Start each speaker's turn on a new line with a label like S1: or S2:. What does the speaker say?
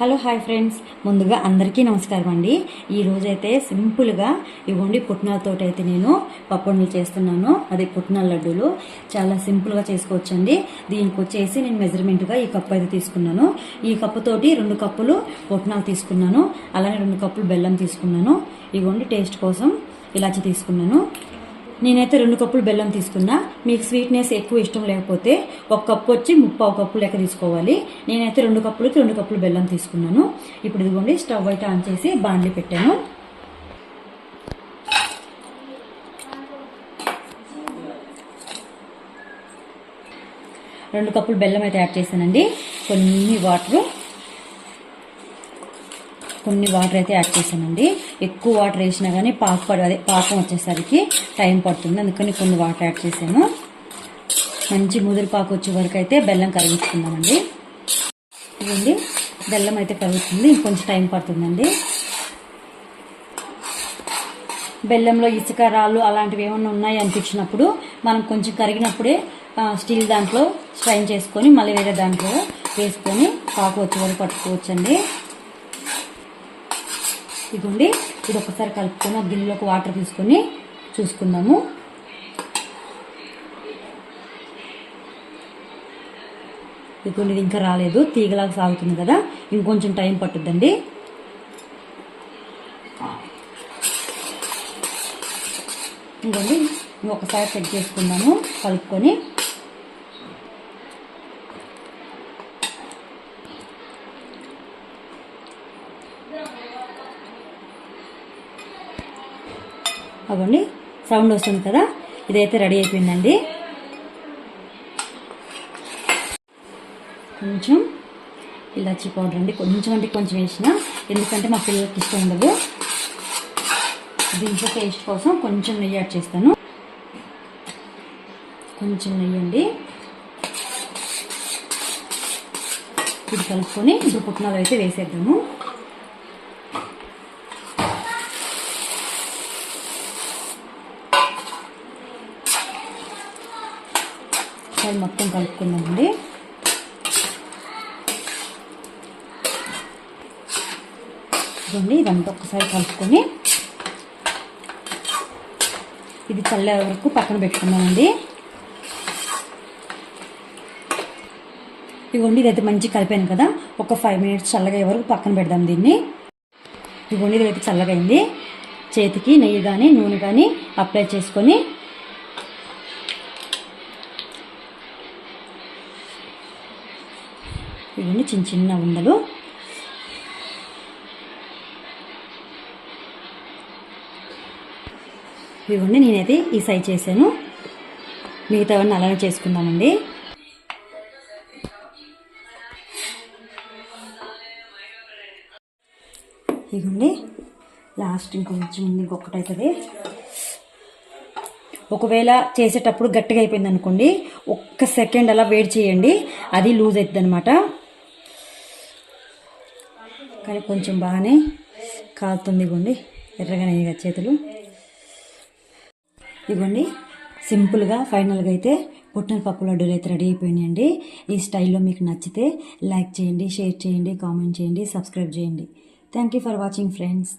S1: Hello hi friends. ముందుగా అందరికీ నమస్కారం అండి. ఈరోజైతే సింపుల్గా ఇవ్వండి పుట్నాలతోటి అయితే నేను పప్పుడులు చేస్తున్నాను. అదే పుట్నాల లడ్డూలు. చాలా సింపుల్గా చేసుకోవచ్చండి. దీనికి వచ్చేసి నేను మెజర్మెంట్గా ఈ కప్పు అయితే తీసుకున్నాను. ఈ కప్పుతోటి రెండు కప్పులు పుట్నాలు తీసుకున్నాను. అలానే రెండు కప్పులు బెల్లం తీసుకున్నాను. ఇవ్వండి టేస్ట్ కోసం ఇలాచి తీసుకున్నాను. నేనైతే రెండు కప్పులు బెల్లం తీసుకున్నా. మీకు స్వీట్నెస్ ఎక్కువ ఇష్టం లేకపోతే ఒక కప్పు వచ్చి ముప్పావు కప్పు లెక్క తీసుకోవాలి. నేనైతే రెండు కప్పులకి రెండు కప్పులు బెల్లం తీసుకున్నాను. ఇప్పుడు ఇదిగోండి స్టవ్ అయితే ఆన్ చేసి బాండ్లీ పెట్టాను. రెండు కప్పులు బెల్లం అయితే యాడ్ చేశానండి. కొన్ని వాటరు. కొన్ని వాటర్ అయితే యాడ్ చేశానండి. ఎక్కువ వాటర్ వేసినా కానీ పాకు పడి అదే పాకం వచ్చేసరికి టైం పడుతుంది. అందుకని కొన్ని వాటర్ యాడ్ చేశాను. మంచి ముదిరి పాకు వచ్చే వరకు అయితే బెల్లం కరిగించుకుందామండి. ఇదండి బెల్లం అయితే కరుగుతుంది. ఇంకొంచెం టైం పడుతుందండి. బెల్లంలో ఇసుక రాళ్ళు అలాంటివి ఏమన్నా ఉన్నాయి అనిపించినప్పుడు మనం కొంచెం కరిగినప్పుడే స్టీల్ దాంట్లో స్ట్రైన్ చేసుకొని మళ్ళీ వేరే దాంట్లో వేసుకొని పాకు వచ్చే వరకు పట్టుకోవచ్చండి. ఇదిగోండి ఇది ఒకసారి కలుపుకొని ఒక గిన్నెలోకి వాటర్ తీసుకొని చూసుకుందాము. ఇదిగోండి ఇది ఇంకా రాలేదు తీగలాగా సాగుతుంది కదా ఇంకొంచెం టైం పట్టుద్దండి. ఇంకోండి ఇంకొకసారి సెట్ చేసుకుందాము కలుపుకొని. అవ్వండి సౌండ్ వస్తుంది కదా? ఇదైతే రెడీ అయిపోయిందండి. కొంచెం ఇలాచీ పౌడర్ అండి. కొంచెం అంటే కొంచెం వేసిన. ఎందుకంటే మా పిల్లలకి ఇష్టం ఉండదు. దీంట్లో టేస్ట్ కోసం కొంచెం నెయ్యి యాడ్ చేస్తాను. కొంచెం నెయ్యి అండి. ఇది కలుపుకొని ఇప్పుడు పుట్నాలు అయితే వేసేద్దాము. ఒకసారి మొత్తం కలుపుకుందామండి. ఇదండి ఇదంతా ఒకసారి కలుపుకొని ఇది చల్లే వరకు పక్కన పెట్టుకుందామండి. ఇదిగోండి ఇదైతే మంచి కలిపాను కదా. ఒక ఫైవ్ మినిట్స్ చల్లగా అయ్యే వరకు పక్కన పెడదాం దీన్ని. ఇదిగోండి ఇదైతే చల్లగా అయింది చేతికి నెయ్యి కానీ నూనె కానీ అప్లై చేసుకొని ఇవన్నీ చిన్న చిన్న ఉండలు. ఇవ్వండి నేనైతే ఈ సైజ్ చేశాను. మిగతావన్నీ అలానే చేసుకుందామండి. ఇవ్వండి లాస్ట్ ఇంకొంచెం ఉంది ఇంకొకటి అవుతుంది ఒకవేళ చేసేటప్పుడు గట్టిగా అయిపోయింది అనుకోండి ఒక్క సెకండ్ అలా వెయిట్ చేయండి అది లూజ్ అవుతుంది అనమాట కానీ కొంచెం బాగానే కాలుతుంది ఇగోండి. ఎర్రగానే చేతులు. ఇగోండి సింపుల్గా ఫైనల్గా అయితే పుట్టిన పప్పు లడ్డూలు అయితే రెడీ అయిపోయినాయండి. ఈ స్టైల్లో మీకు నచ్చితే లైక్ చేయండి షేర్ చేయండి కామెంట్ చేయండి సబ్స్క్రైబ్ చేయండి. Thank you for watching friends